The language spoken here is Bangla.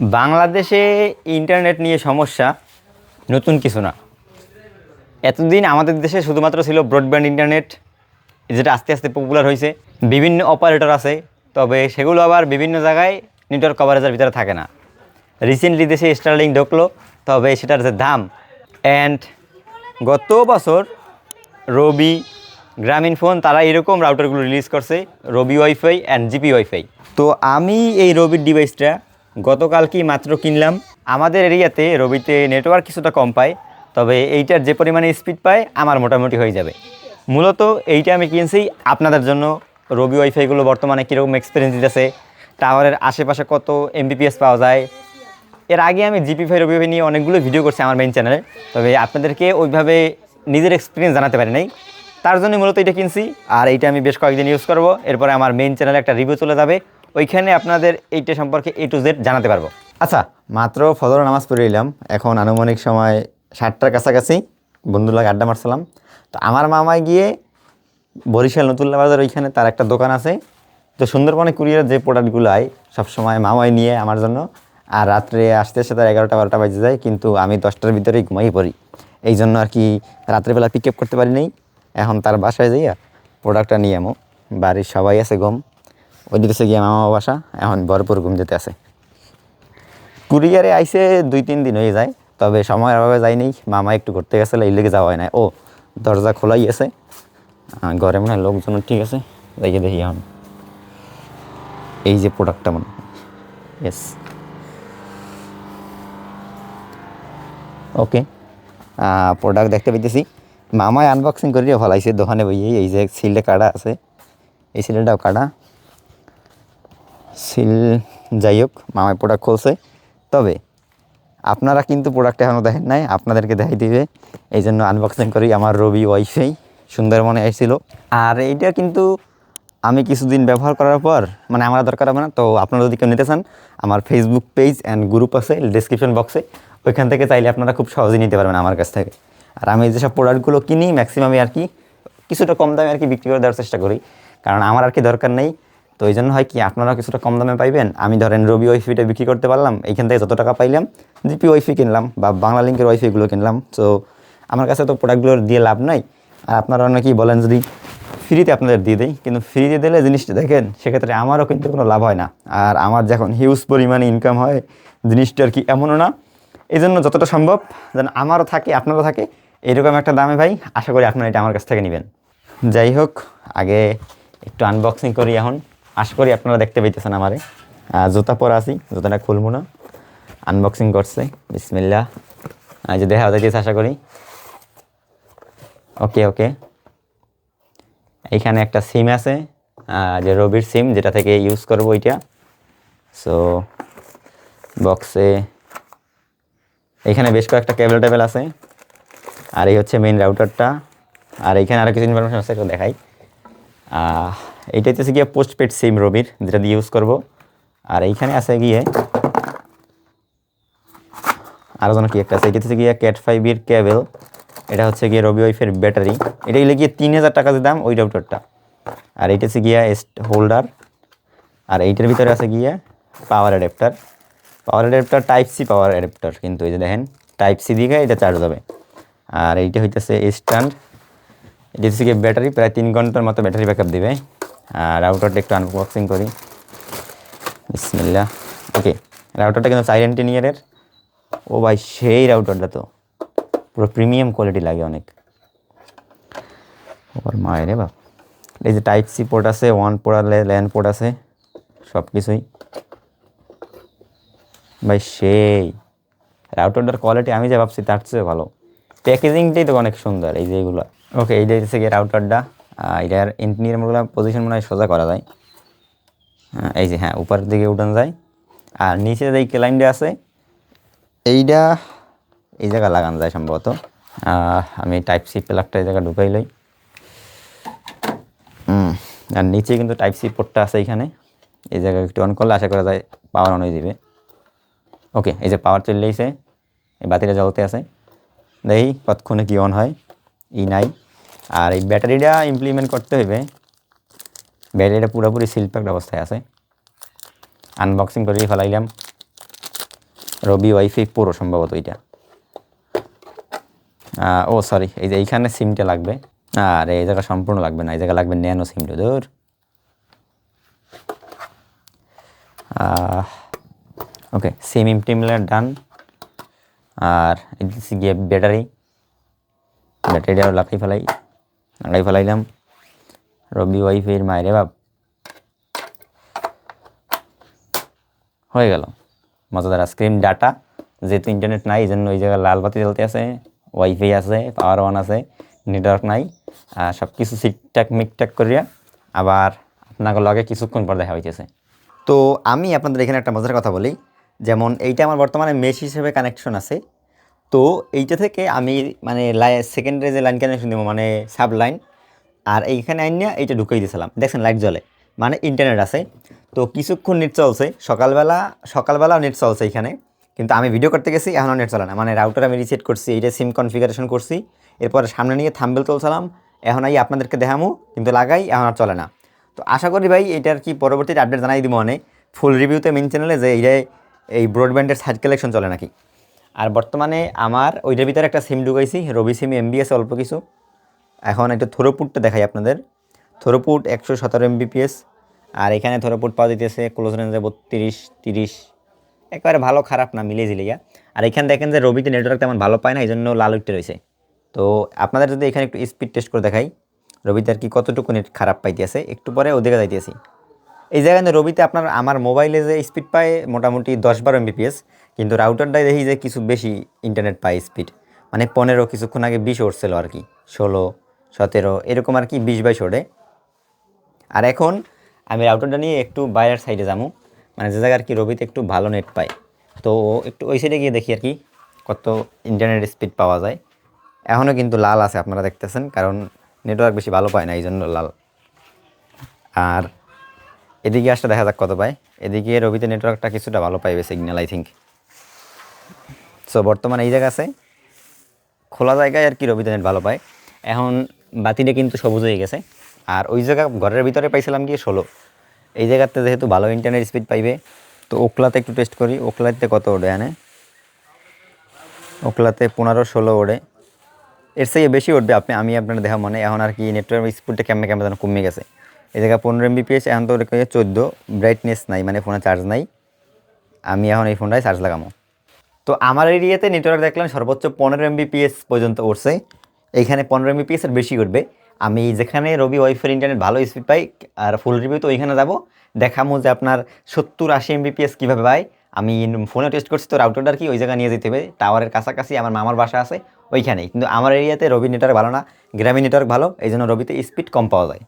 বাংলাদেশে ইন্টারনেট নিয়ে সমস্যা, নতুন কিছু না। এতদিন আমাদের দেশে শুধুমাত্র ছিল ব্রডব্যান্ড ইন্টারনেট যেটা আস্তে আস্তে পপুলার হয়েছে। বিভিন্ন অপারেটর আছে, তবে সেগুলো আবার বিভিন্ন জায়গায় নেটওয়ার্ক কভারেজের ভিতরে থাকে না। রিসেন্টলি দেশে স্টার্লিং ঢুকলো, তবে সেটার যে দাম অ্যান্ড গত বছর রবি গ্রামীণ ফোন তারা এরকম রাউটারগুলো রিলিজ করছে Robi wifi and GP wifi তো আমি এই রবির ডিভাইসটা গতকাল কি মাত্র কিনলাম? আমাদের এরিয়াতে রবিতে নেটওয়ার্ক কিছুটা কম পায়, তবে এইটার যে পরিমাণে স্পিড পায়, আমার মোটামুটি হয়ে যাবে। মূলত এইটা আমি কিনছি আপনাদের জন্য। রবি ওয়াইফাইগুলো বর্তমানে কীরকম এক্সপিরিয়েন্স দিতেছে টাওয়ারের আশেপাশে কত এমবিপিএস পাওয়া যায়। এর আগে আমি জিপি ফাই রবি নিয়ে অনেকগুলো ভিডিও করছি আমার মেইন চ্যানেলে তবে আপনাদেরকে ওইভাবে নিজের এক্সপিরিয়েন্স জানাতে পারি নাই। তার জন্য মূলত এটা কিনছি, আর এইটা আমি বেশ কয়েকদিন ইউজ করব। এরপরে আমার মেইন চ্যানেলে একটা রিভিউ চলে যাবে। ওইখানে আপনাদের এইটা সম্পর্কে এ টু জেড জানাতে পারব। আচ্ছা মাত্র ফজর নামাজ পড়ে এলাম। এখন আনুমানিক সময় সাতটার কাছাকাছি। বন্ধুরা আড্ডা মারছিলাম। তো আমার মামায় গিয়ে বরিশাল নতুল্লা বাজার ওইখানে তার একটা দোকান আছে। তো সুন্দরবনে কুরিয়ার যে প্রোডাক্টগুলো আয় সবসময় মামাই নিয়ে আমার জন্য। আর রাত্রে আসতে আসতে তার এগারোটা, বারোটা বাজে যায়, কিন্তু আমি দশটার ভিতরেই ঘুমাই পড়ি। এই জন্য আর কি রাত্রেবেলা পিক আপ করতে পারি নাই। এখন তার বাসায় যাইয়া প্রোডাক্টটা নিয়ে আমো। বাড়ির সবাই আছে গম ওই দিকে গিয়ে মামা বাসা, এখন ভরপুর ঘুম যেতে আছে। কুরিয়ারে আইসে দুই তিন দিন হয়ে যায়, তবে সময়ের অভাবে যায়নি। মামা একটু ঘুরতে গেছিল এই লেগে যাওয়া হয় না ও, দরজা খোলাই আছে। ঘরে মনে হয় লোকজন ঠিক আছে। দেখে, দেখি এখন। এই যে প্রোডাক্টটা মনে ইয়েস ওকে প্রোডাক্ট দেখতে পেতেছি মামায় আনবক্সিং করিয়ে ফলাইছে। দোকানে বইয়ে এই যে সিলটা কাটা আছে। এই সিলটাও কাটা। সিল, যাই হোক মামায় প্রোডাক্ট খুলছে। তবে, আপনারা কিন্তু প্রোডাক্ট এখনও দেখেন নাই, আপনাদেরকে দেখাই দিবে। এই জন্য আনবক্সিং করি আমার রবি ওয়াইফাই সুন্দরবনে আসছিল আর এইটা কিন্তু আমি কিছুদিন ব্যবহার করার পর মানে আমার দরকার হবে না, তো আপনারা যদি কেউ নিতে চান, আমার ফেসবুক পেজ অ্যান্ড গ্রুপ আছে ডিসক্রিপশন বক্সে ওইখান থেকে চাইলে আপনারা খুব সহজেই নিতে পারবেন আমার কাছ থেকে। আর আমি যেসব প্রোডাক্টগুলো কিনি ম্যাক্সিমামই আর কি, কিছুটা কম দামে আর কি বিক্রি করে দেওয়ার চেষ্টা করি। কারণ আমার আর কি দরকার নেই তো এই জন্য হয় কি আপনারা কিছুটা কম দামে পাইবেন। আমি ধরেন রবি ওয়াইফাইটা বিক্রি করতে পারলাম এইখান থেকে যত টাকা পাইলাম, জিপি ওয়াইফি কিনলাম বা বাংলা লিঙ্কের ওয়াইফাইগুলো কিনলাম। তো আমার কাছে তো প্রোডাক্টগুলো দিয়ে লাভ নাই। আর আপনারা অনেকেই বলেন যদি ফ্রিতে আপনাদের দিয়ে দেয় কিন্তু ফ্রিতে দিলে জিনিসটা দেখেন, সেক্ষেত্রে আমারও কিন্তু কোনো লাভ হয় না। আর আমার যখন হিউজ পরিমাণে ইনকাম হয়, জিনিসটা আর কি এমনও না। এই জন্য যতটা সম্ভব যেন আমারও থাকে, আপনারও থাকে, এরকম একটা দামে ভাই, আশা করি আপনারা এটা আমার কাছ থেকে নেবেন। যাই হোক, আগে একটু আনবক্সিং করি এখন। আশা করি আপনারা দেখতে পাইতেছেন আমারে। জুতা পরা আছি, জুতাটা খুলবো না। আনবক্সিং করছে বিসমিল্লা যে দেখা যাইতেছে, আশা করি। ওকে ওকে এইখানে একটা সিম আছে যে রবির সিম যেটা থেকে ইউজ করব ওইটা। সো বক্সে এখানে বেশ কয়েকটা কেবল টেবিল আছে। আর এই হচ্ছে মেইন রাউটারটা আর এইখানে আরও কিছু ইনফরমেশন আছে, একটু দেখাই। এইটা হচ্ছে গিয়ে পোস্ট পেড সিম রবির, যেটা দিয়ে ইউজ করব। আর এইখানে আছে গিয়ে আরও যেন কি একটা আছে এটা হচ্ছে গিয়ে ক্যাট ফাইভের কেবল এটা হচ্ছে গিয়ে রবি ওয়াইফের ব্যাটারি এটা গেলে গিয়ে তিন হাজার টাকা দাম, ওই রাউটারটা আর এইটা হচ্ছে গিয়া হোল্ডার আর এইটার ভিতরে আছে গিয়ে power adapter power adapter type C power adapter কিন্তু এই যে দেখেন টাইপ সি দিয়ে এটা চার্জ হবে। আর এইটা হইতেছে স্ট্যান্ড এটা হচ্ছে গিয়ে ব্যাটারি প্রায় তিন ঘণ্টার মতো ব্যাটারি ব্যাকআপ দিবে। রাউটারটা একটু আনবক্সিং করি। বিসমিল্লা ওকে রাউটারটা কিন্তু সাইলেন্ট ইনিয়ারের ও ভাই, সেই রাউটারটা তো। পুরো প্রিমিয়াম কোয়ালিটি লাগে অনেক। ওর মায়ের রে বাপ। এই যে টাইপ সি পোর্ট আছে ওয়ান পোর্ট আর ল্যান্ড পোর্ট আছে সব কিছুই ভাই, সেই। রাউটারটার কোয়ালিটি আমি যা ভাবছি, তার চেয়ে ভালো। প্যাকেজিংটাই তো অনেক সুন্দর, এই যে এইগুলো ওকে এই যে গিয়ে রাউটারটা এটার ইন্টিনিয়ারগুলো পজিশন মনে হয় সোজা করা যায়। হ্যাঁ, এই যে হ্যাঁ উপরের দিকে উঠানো যায়। আর নিচে যে ক্লাইন্টে আছে এইটা এই জায়গা লাগানো যায় সম্ভবত। আমি টাইপ সি প্লাগটা এই জায়গা ঢুকাই লই। আর নিচে কিন্তু টাইপ সি পোর্টটা আছে এখানে। এই জায়গায় একটু অন করলে আশা করা যায় পাওয়ার অন হয়ে যাবে। ওকে এই যে পাওয়ার চলে এই বাতিটা জ্বলতে আছে। দেখি কতক্ষণে কি অন হয়? ই নাই। আর এই ব্যাটারিটা ইমপ্লিমেন্ট করতে হবে ব্যাটারিটা পুরোপুরি সিল প্যাকড অবস্থায় আছে। আনবক্সিং করে ফেলাইলাম। রবি ওয়াইফাই পুরো সম্ভবত এইটা। ও সরি এই যে এইখানে সিমটা লাগবে। আর এই জায়গা সম্পূর্ণ লাগবে না, এই জায়গা লাগবে ন্যানো সিমটা ধর। ওকে সিম ইমপ্লিমেন্ট ডান আর গিয়ে ব্যাটারি ব্যাটারিটাও লাগাই ফেলাই। লাগাই ফেলাইলাম রবি ওয়াইফাইয়ের মায়েরে বাপ হয়ে গেল মজাদার স্ক্রিন ডাটা যেহেতু ইন্টারনেট নাই এই জন্য ওই জায়গায় লাল বাতি জ্বলতে আছে ওয়াইফাই আছে পাওয়ার ওয়ান আছে নেটওয়ার্ক নাই আর সব কিছু ঠিকঠাক মিকঠাক করিয়া আবার আপনাকে লগে কিছুক্ষণ পর দেখা হইতেছে তো আমি আপনাদের এখানে একটা মজার কথা বলি। যেমন এইটা আমার বর্তমানে মেশ হিসেবে কানেকশন আছে। তো এইটা থেকে আমি মানে লাই সেকেন্ডারি যে লাইন কানেকশন দেবো মানে সাব লাইন আর এইখানে আইন নিয়ে এইটা ঢুকিয়ে দিয়েছিলাম দেখছেন লাইট জ্বলে মানে ইন্টারনেট আছে। তো কিছুক্ষণ নেট চলছে, সকালবেলা, সকালবেলাও নেট চলছে এখানে কিন্তু আমি ভিডিও করতে গেছি, এখনও নেট চলে না। মানে রাউটার আমি রিসেট করছি, এইটা সিম কনফিগারেশন করছি, এরপর সামনে নিয়ে থাম্বেল তুলছিলাম, এখন আই আপনাদেরকে দেখামু, কিন্তু লাগাই, এখন আর চলে না। তো আশা করি ভাই, এটার কি পরবর্তীতে আপডেট জানাই দিব মানে ফুল রিভিউতে মেন চ্যানেলে যে এইটাই, এই ব্রডব্যান্ডের সাইড কালেকশন চলে নাকি? আর বর্তমানে আমার ওইটার ভিতরে একটা সিম ঢুকাইছি রবি সিম এমবিএস অল্প কিছু। এখন একটু থ্রোপুটটা দেখাই আপনাদের। থ্রোপুট একশো সতেরো এমবিপিএস আর এখানে থোরোপুট পাওয়া যেতেছে ক্লোজ রেঞ্জে বত্রিশ, তিরিশ। একেবারে ভালো, খারাপ না মিলে ঝিলিয়া। আর এখানে দেখেন যে রবিতে নেটওয়ার্ক তেমন ভালো পায় না এই জন্য লাল উঠতে রয়েছে তো আপনাদের যদি এখানে একটু স্পিড টেস্ট করে দেখাই রবিতে আর কি কতটুকু নেট খারাপ পাইতেছে, একটু পরে ওদিকে যাইতেছি। এই জায়গায় রবিতে আপনার আমার মোবাইলে যে স্পিড পায় মোটামুটি দশ বারো এমবিপিএস কিন্তু রাউটারটাই দেখি যে কিছু বেশি ইন্টারনেট পায় স্পিড মানে পনেরো, কিছুক্ষণ আগে বিশ উঠছিল আর কি, ষোলো, সতেরো, এরকম আর কি বিশ বাইশ ওঠে। আর এখন আমি রাউটারটা নিয়ে একটু বাইরের সাইডে যাব। মানে যে জায়গায় আর কি রবিতে একটু ভালো নেট পায়। তো একটু ওই সাইডে গিয়ে দেখি আর কি কত ইন্টারনেট স্পিড পাওয়া যায়। এখনও কিন্তু লাল আছে, আপনারা দেখতেছেন, কারণ নেটওয়ার্ক বেশি ভালো পায় না এই জন্য লাল। আর এদিকে আসলে দেখা যাক কত পায়। এদিকে রবিতে নেটওয়ার্কটা কিছুটা ভালো পাইবে সিগন্যাল আই থিঙ্ক সো বর্তমানে এই জায়গা আছে। খোলা জায়গায় আর কি রবিতে নেট ভালো পায়। এখন বাতিটা কিন্তু সবুজ হয়ে গেছে। আর ওই জায়গা ঘরের ভিতরে পাইছিলাম গিয়ে ষোলো। এই জায়গাতে যেহেতু ভালো ইন্টারনেট স্পিড পাইবে, তো ওকলাতে একটু টেস্ট করি। ওকলাতে কত ওঠে এনে ওকলাতে পনেরো, ষোলো ওড়ে এর থেকে বেশি উঠবে আপনি, আমি আপনার দেখা মনে। এখন আর কি নেটওয়ার্ক স্পিডটা কেমনে, কেমন যেন কমে গেছে। এই জায়গায় পনেরো এমবিপিএস এখন তো চোদ্দ ব্রাইটনেস নাই মানে ফোনে চার্জ নাই। আমি এখন এই ফোনটায় চার্জ লাগামো তো আমার এরিয়াতে নেটওয়ার্ক দেখলাম সর্বোচ্চ পনেরো এমবিপিএস পর্যন্ত উঠছে। এইখানে পনেরো এমবিপিএস এর বেশি উঠবে আমি যেখানে রবি ওয়াইফাই ইন্টারনেট ভালো স্পিড পাই, আর ফুল রিভিউ তো ওইখানে যাব। দেখামো যে আপনার সত্তর আশি এমবিপিএস কীভাবে পাই আমি ফোনে টেস্ট করছি তো রাউটারটা কি ওই জায়গায় নিয়ে যেতে হবে। টাওয়ারের কাছাকাছি আমার মামার বাসা আছে, ওইখানেই। কিন্তু আমার এরিয়াতে রবি নেটওয়ার্ক ভালো না, গ্রামীণ নেটওয়ার্ক ভালো এই জন্য রবিতে স্পিড কম পাওয়া যায়।